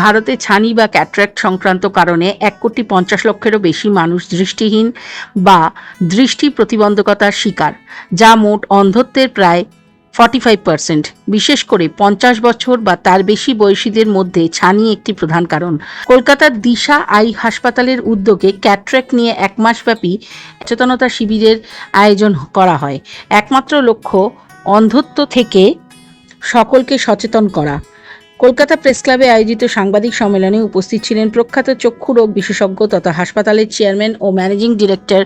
ভারতে ছানি বা ক্যাট্রাক্ট সংক্রান্ত কারণে এক কোটি পঞ্চাশ লক্ষেরও বেশি মানুষ দৃষ্টিহীন বা দৃষ্টি প্রতিবন্ধকতার শিকার, যা মোট অন্ধত্বের প্রায় ফর্টি ফাইভ পার্সেন্ট বিশেষ করে পঞ্চাশ বছর বা তার বেশি বয়সীদের মধ্যে ছানি একটি প্রধান কারণ। কলকাতার দিশা আই হাসপাতালের উদ্যোগে ক্যাট্রাক্ট নিয়ে এক মাসব্যাপী সচেতনতা শিবিরের আয়োজন করা হয়। একমাত্র লক্ষ্য অন্ধত্ব থেকে সকলকে সচেতন করা। কলকাতা প্রেস ক্লাবে আয়োজিত সাংবাদিক সম্মেলনে উপস্থিত ছিলেন প্রখ্যাত চক্ষু রোগ বিশেষজ্ঞ তথা হাসপাতালের চেয়ারম্যান ও managing director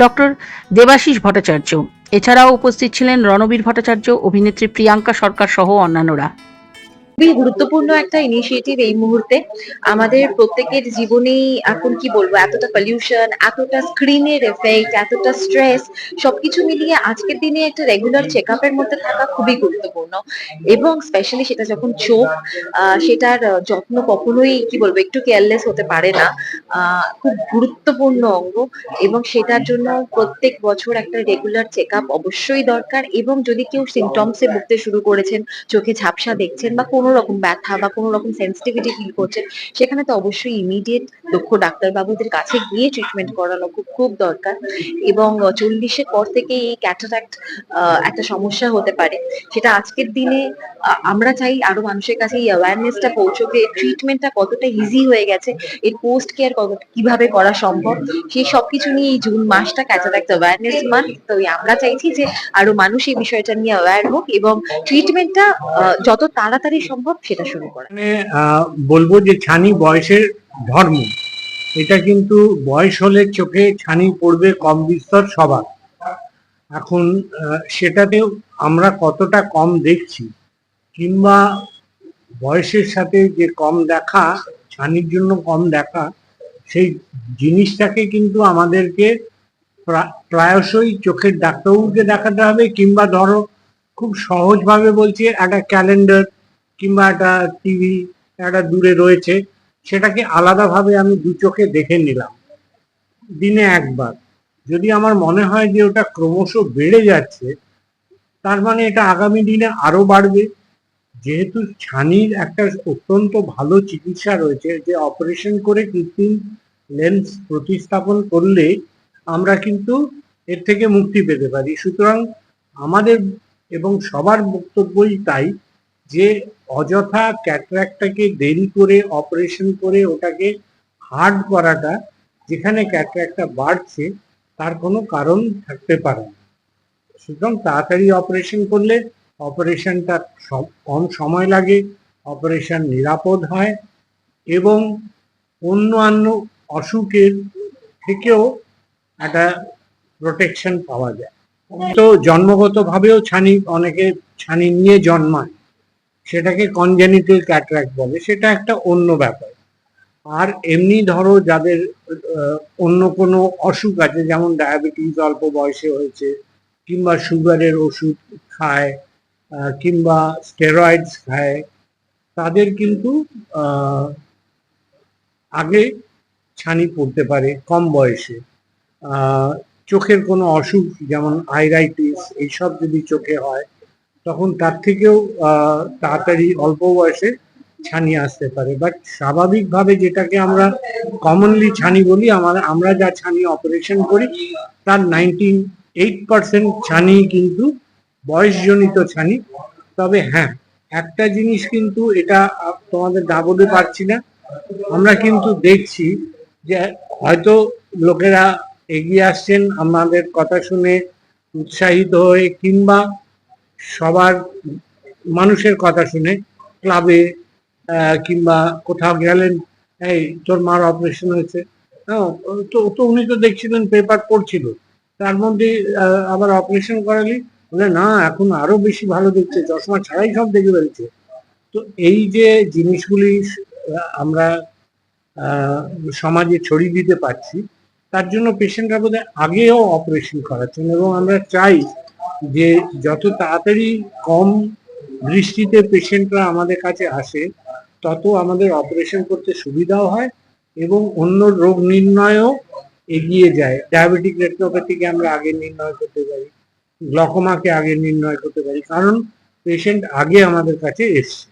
doctor Debashis Bhattacharya. এছাড়াও উপস্থিত ছিলেন রণবীর ভট্টাচার্য, অভিনেত্রী প্রিয়াঙ্কা সরকার সহ অন্যান্যরা। খুবই গুরুত্বপূর্ণ একটা ইনিশিয়েটিভ এই মুহূর্তে। আমাদের প্রত্যেকের জীবনেই এখন কি বলব, এতটা পলিউশন এতটা স্ক্রিনের এফেক্ট এতটা স্ট্রেস সবকিছু মিলিয়ে আজকের দিনে একটা রেগুলার চেক আপের মধ্যে থাকা খুবই গুরুত্বপূর্ণ। এবং স্পেশালি সেটা যখন চোখ সেটার যত্ন কখনোই কি বলব, একটু কেয়ারলেস হতে পারে না। খুব গুরুত্বপূর্ণ অঙ্গ এবং সেটার জন্য প্রত্যেক বছর একটা রেগুলার চেক আপ অবশ্যই দরকার এবং যদি কেউ সিমটমসে ভুগতে শুরু করেছেন, চোখে ঝাপসা দেখছেন বা কোনো রকম ব্যথা বা কোনো রকম সেন্সিটিভিটি ফিল করছেন সেখানে তো অবশ্যই ইমিডিয়েট দক্ষ ডাক্তারবাবুদের কাছে গিয়ে ট্রিটমেন্ট করানো খুব খুব দরকার। এবং চল্লিশের পর থেকে এই ক্যাটারাক্ট একটা সমস্যা হতে পারে। সেটা আজকের দিনে আমরা চাই আরও মানুষের কাছে এই অ্যাওয়ারনেসটা পৌঁছবে ট্রিটমেন্টটা কতটা ইজি হয়ে গেছে, এর পোস্ট কেয়ার কীভাবে করা সম্ভব? সেই সবকিছু নিয়ে এই জুন মাসটা ক্যাটারাক্ট অ্যাওয়ারনেস মান্থ তো আমরা চাইছি যে আরও মানুষ এই বিষয়টা নিয়ে অ্যাওয়ার হোক এবং ট্রিটমেন্টটা যত তাড়াতাড়ি সম্ভব সেটা শুরু করা। মানে বলব যে ছানি বয়সের ধর্ম। এটা কিন্তু বয়স হলে চোখে ছানি পড়বে কম বিস্তর সবার। এখন সেটাতেও আমরা কতটা কম দেখছি, কিংবা বয়সের সাথে যে কম দেখা, ছানির জন্য কম দেখা, সেই জিনিসটাকে কিন্তু আমাদেরকে প্রা- প্রায়শই চোখের ডাক্তারবাবুকে দেখাতে হবে, কিংবা ধরো, খুব সহজভাবে বলছি, একটা ক্যালেন্ডার কিংবা একটা টিভি একটা দূরে রয়েছে, সেটাকে আলাদাভাবে আমি দু চোখে দেখে নিলাম। দিনে একবার। যদি আমার মনে হয় যে ওটা ক্রমশ বেড়ে যাচ্ছে, তার মানে এটা আগামী দিনে আরও বাড়বে। যেহেতু ছানির একটা অত্যন্ত ভালো চিকিৎসা রয়েছে, যে অপারেশন করে কৃত্রিম লেন্স প্রতিস্থাপন করলে আমরা কিন্তু এর থেকে মুক্তি পেতে পারি। সুতরাং আমাদের এবং সবার বক্তব্যই তাই। যে অযথা ক্যাটরাক্টটাকে দেরি করে অপারেশন করে ওটাকে হার্ড করাটা, যেখানে ক্যাটরাক্টটা বাড়ছে, তার কোনো কারণ থাকতে পারে না। সুতরাং তাড়াতাড়ি অপারেশন করলে অপারেশনটা কম সময় লাগে অপারেশন নিরাপদ হয় এবং অন্যান্য অসুখের থেকেও একটা প্রোটেকশন পাওয়া যায়। তো জন্মগতভাবেও ছানি, অনেকে ছানি নিয়ে জন্মায়। সেটাকে কনজেনিটাল ক্যাটরাক্ট বলে, সেটা একটা অন্য ব্যাপার। আর এমনি ধরো যাদের অন্য কোনো অসুখ আছে, যেমন ডায়াবেটিস অল্প বয়সে হয়েছে, কিংবা সুগারের ওষুধ খায় কিংবা স্টেরয়েডস খায়, তাদের কিন্তু আগে ছানি পড়তে পারে কম বয়সে। চোখের কোনো অসুখ যেমন আইরাইটিস, এইসব যদি চোখে হয় তখন তার থেকেও তাড়াতাড়ি অল্প বয়সে ছানি আসতে পারে। বাট স্বাভাবিকভাবে যেটাকে আমরা কমনলি ছানি বলি, আমার, আমরা যা ছানি অপারেশন করি, তার নাইনটি এইট পার্সেন্ট ছানি কিন্তু বয়সজনিত ছানি। তবে হ্যাঁ একটা জিনিস কিন্তু এটা তোমাদের না বলতে পারছি না। আমরা কিন্তু দেখছি যে হয়তো লোকেরা এগিয়ে আসছেন, আমাদের কথা শুনে উৎসাহিত হয়ে, কিংবা সবার মানুষের কথা শুনে ক্লাবে কিংবা কোথাও গেলেন এই তোর মার অপারেশন হয়েছে। হ্যাঁ, তো তো উনি তো দেখছিলেন পেপার পড়ছিল। তার মধ্যে আবার অপারেশন করালি। বলে না এখন আরও বেশি ভালো দেখছে চশমা ছাড়াই সব দেখে ফেলছে। তো এই যে জিনিসগুলি আমরা সমাজে ছড়িয়ে দিতে পারছি তার জন্য পেশেন্টরা বোধহয় আগেও অপারেশন করাচ্ছেন এবং আমরা চাই যে যত তাড়াতাড়ি কম দৃষ্টিতে পেশেন্টরা আমাদের কাছে আসে, তত আমাদের অপারেশন করতে সুবিধাও হয় এবং অন্য রোগ নির্ণয়ও এগিয়ে যায়। ডায়াবেটিক রেটিনোপ্যাথিকে আমরা আগে নির্ণয় করতে পারি গ্লকোমাকে আগে নির্ণয় করতে পারি, কারণ পেশেন্ট আগে আমাদের কাছে এসছে।